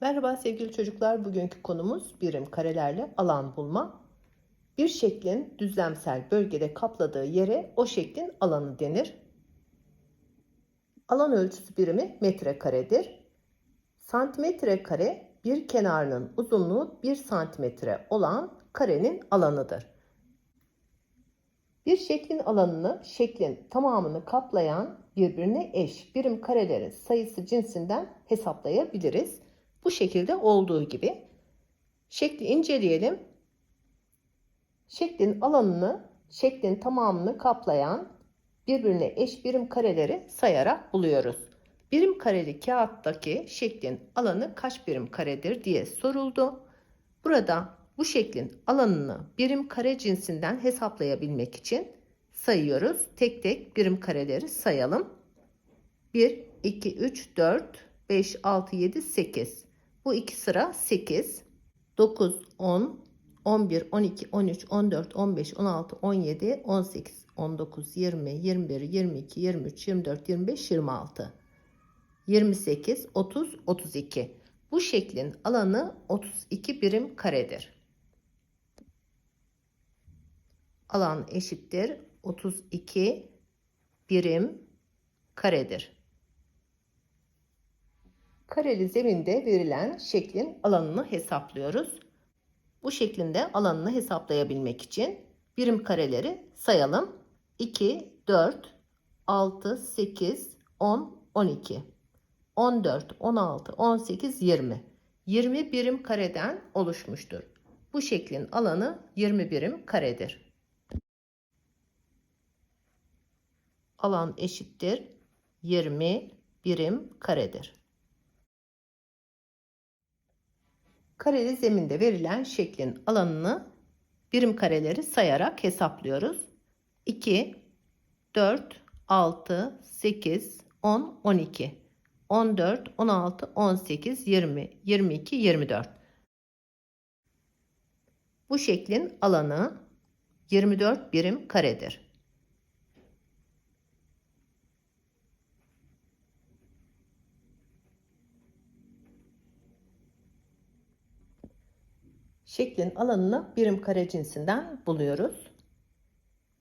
Merhaba sevgili çocuklar. Bugünkü konumuz birim karelerle alan bulma. Bir şeklin düzlemsel bölgede kapladığı yere o şeklin alanı denir. Alan ölçüsü birimi metrekaredir. Santimetre kare bir kenarının uzunluğu 1 santimetre olan karenin alanıdır. Bir şeklin alanını şeklin tamamını kaplayan birbirine eş birim karelerin sayısı cinsinden hesaplayabiliriz. Bu şekilde olduğu gibi. Şekli inceleyelim. Şeklin alanını şeklin tamamını kaplayan birbirine eş birim kareleri sayarak buluyoruz. Birim kareli kağıttaki şeklin alanı kaç birim karedir diye soruldu. Burada bu şeklin alanını birim kare cinsinden hesaplayabilmek için sayıyoruz. Tek tek birim kareleri sayalım. 1, 2, 3, 4, 5, 6, 7, 8. Bu iki sıra 8, 9, 10, 11, 12, 13, 14, 15, 16, 17, 18, 19, 20, 21, 22, 23, 24, 25, 26, 28, 30, 32. Bu şeklin alanı 32 birim karedir. Alan eşittir 32 birim karedir. Kareli zeminde verilen şeklin alanını hesaplıyoruz. Bu şeklinde alanını hesaplayabilmek için birim kareleri sayalım. 2, 4, 6, 8, 10, 12, 14, 16, 18, 20. 20 birim kareden oluşmuştur. Bu şeklin alanı 20 birim karedir. Alan eşittir 20 birim karedir. Kareli zeminde verilen şeklin alanını birim kareleri sayarak hesaplıyoruz. 2, 4, 6, 8, 10, 12, 14, 16, 18, 20, 22, 24. Bu şeklin alanı 24 birim karedir. Şeklin alanını birim kare cinsinden buluyoruz.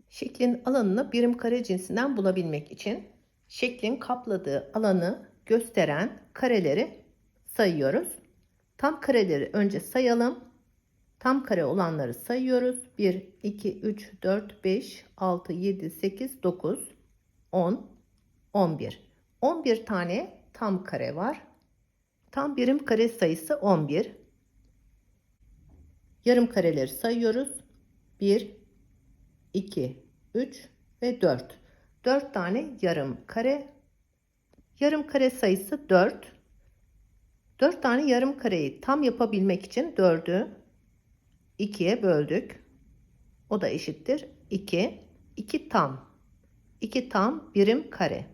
Şeklin alanını birim kare cinsinden bulabilmek için şeklin kapladığı alanı gösteren kareleri sayıyoruz. Tam kareleri önce sayalım. Tam kare olanları sayıyoruz. 1, 2, 3, 4, 5, 6, 7, 8, 9, 10, 11. 11 tane tam kare var. Tam birim kare sayısı 11. Yarım kareleri sayıyoruz. 1, 2, 3 ve 4. 4 tane yarım kare. Yarım kare sayısı 4. 4 tane yarım kareyi tam yapabilmek için 4'ü 2'ye böldük. O da eşittir 2. 2 tam. 2 tam birim kare.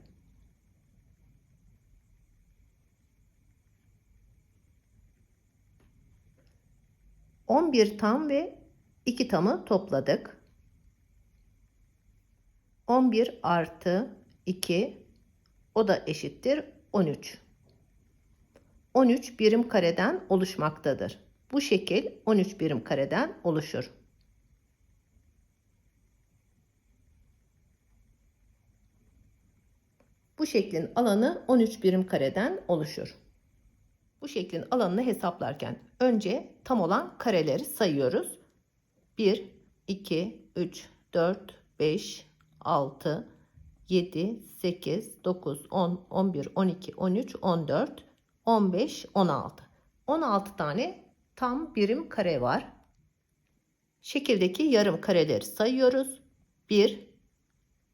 11 tam ve 2 tamı topladık. 11 artı 2 o da eşittir 13. 13 birim kareden oluşmaktadır. Bu şekil 13 birim kareden oluşur. Bu şeklin alanı 13 birim kareden oluşur. Bu şeklin alanını hesaplarken önce tam olan kareleri sayıyoruz. 1, 2, 3, 4, 5, 6, 7, 8, 9, 10, 11, 12, 13, 14, 15, 16. 16 tane tam birim kare var. Şekildeki yarım kareleri sayıyoruz. 1,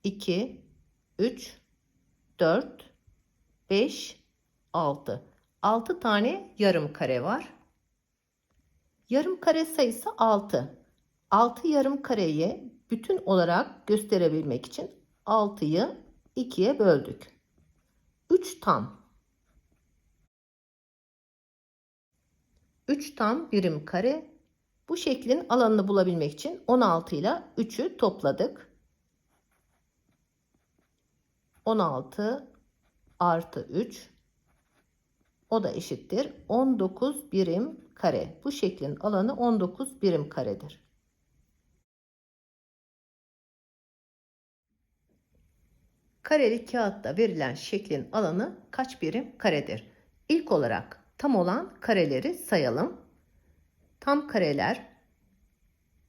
2, 3, 4, 5, 6. 6 tane yarım kare var. Yarım kare sayısı 6. 6 yarım kareyi bütün olarak gösterebilmek için 6'yı 2'ye böldük. 3 tam. 3 tam birim kare. Bu şeklin alanını bulabilmek için 16 ile 3'ü topladık. 16 artı 3 O da eşittir 19 birim kare. Bu şeklin alanı 19 birim karedir. Kareli kağıtta verilen şeklin alanı kaç birim karedir? İlk olarak tam olan kareleri sayalım. Tam kareler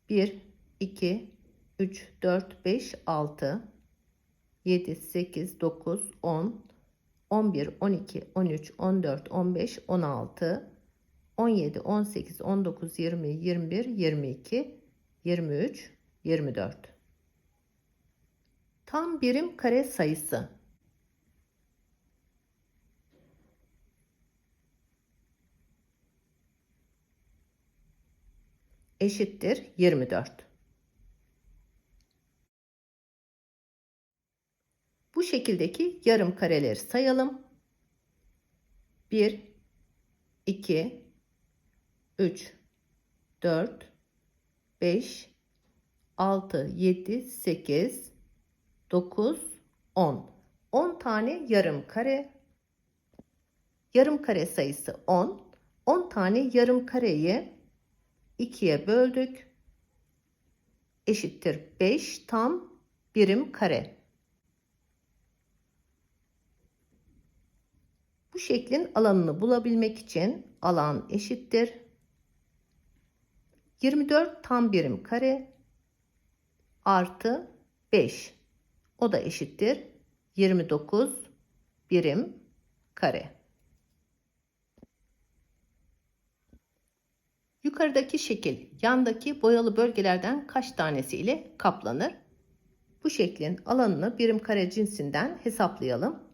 1, 2, 3, 4, 5, 6, 7, 8, 9, 10, 11, 12, 13, 14, 15, 16, 17, 18, 19, 20, 21, 22, 23, 24. Tam birim kare sayısı. Eşittir 24. Bu şekildeki yarım kareleri sayalım. 1, 2, 3, 4, 5, 6, 7, 8, 9, 10. 10 tane yarım kare. Yarım kare sayısı 10. 10 tane yarım kareyi 2'ye böldük. Eşittir 5 tam birim kare. Bu şeklin alanını bulabilmek için alan eşittir. 24 tam birim kare artı 5. O da eşittir 29 birim kare. Yukarıdaki şekil yandaki boyalı bölgelerden kaç tanesi ile kaplanır? Bu şeklin alanını birim kare cinsinden hesaplayalım.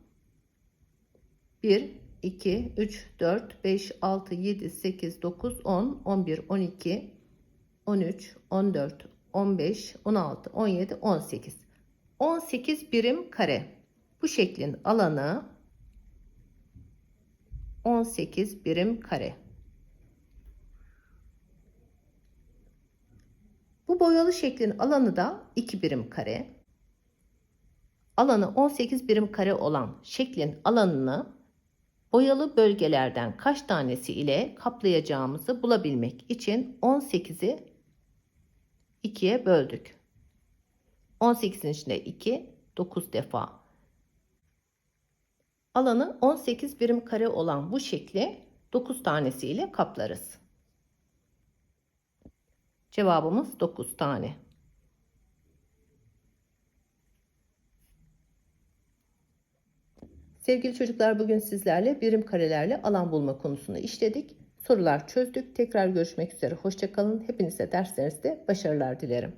1, 2, 3, 4, 5, 6, 7, 8, 9, 10, 11, 12, 13, 14, 15, 16, 17, 18. 18 birim kare. Bu şeklin alanı 18 birim kare. Bu boyalı şeklin alanı da 2 birim kare. Alanı 18 birim kare olan şeklin alanını boyalı bölgelerden kaç tanesi ile kaplayacağımızı bulabilmek için 18'i 2'ye böldük. 18'in içinde 2, 9 defa. Alanı 18 birim kare olan bu şekli 9 tanesi ile kaplarız. Cevabımız 9 tane. Sevgili çocuklar bugün sizlerle birim karelerle alan bulma konusunu işledik. Sorular çözdük. Tekrar görüşmek üzere. Hoşçakalın. Hepinize derslerinizde başarılar dilerim.